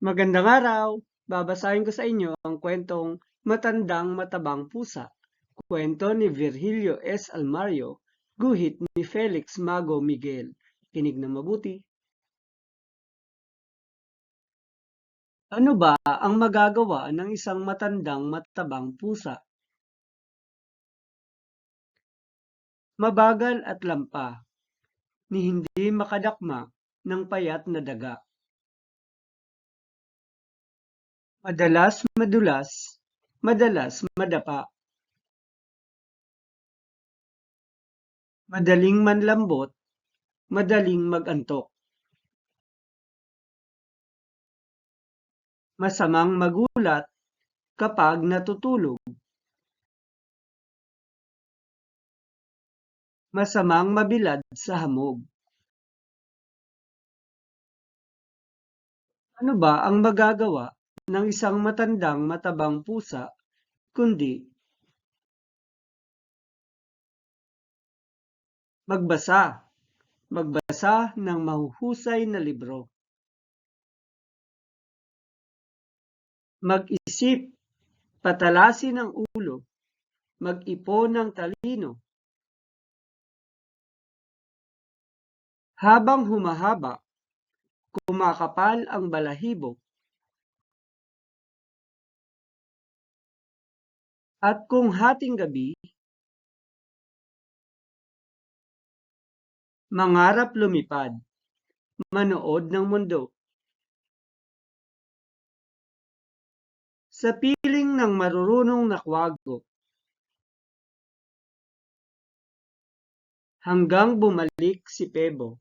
Magandang araw! Babasahin ko sa inyo ang kwentong Matandang Matabang Pusa. Kwento ni Virgilio S. Almario, guhit ni Felix Mago Miguel. Kinig na mabuti. Ano ba ang magagawa ng isang matandang matabang pusa? Mabagal at lampa, ni hindi makadakma ng payat na daga. Madalas madulas, madalas madapa. Madaling manlambot, madaling magantok. Masamang magulat kapag natutulog. Masamang mabilad sa hamog. Ano ba ang magagawa ng isang matandang matabang pusa kundi magbasa, magbasa ng mahuhusay na libro. Mag-isip, patalasin ang ulo, mag-ipon ng talino. Habang humahaba, kumakapal ang balahibo. At kung hating gabi, mangarap lumipad, manood ng mundo. Sa piling ng marurunong nakwago. Hanggang bumalik si Pebo.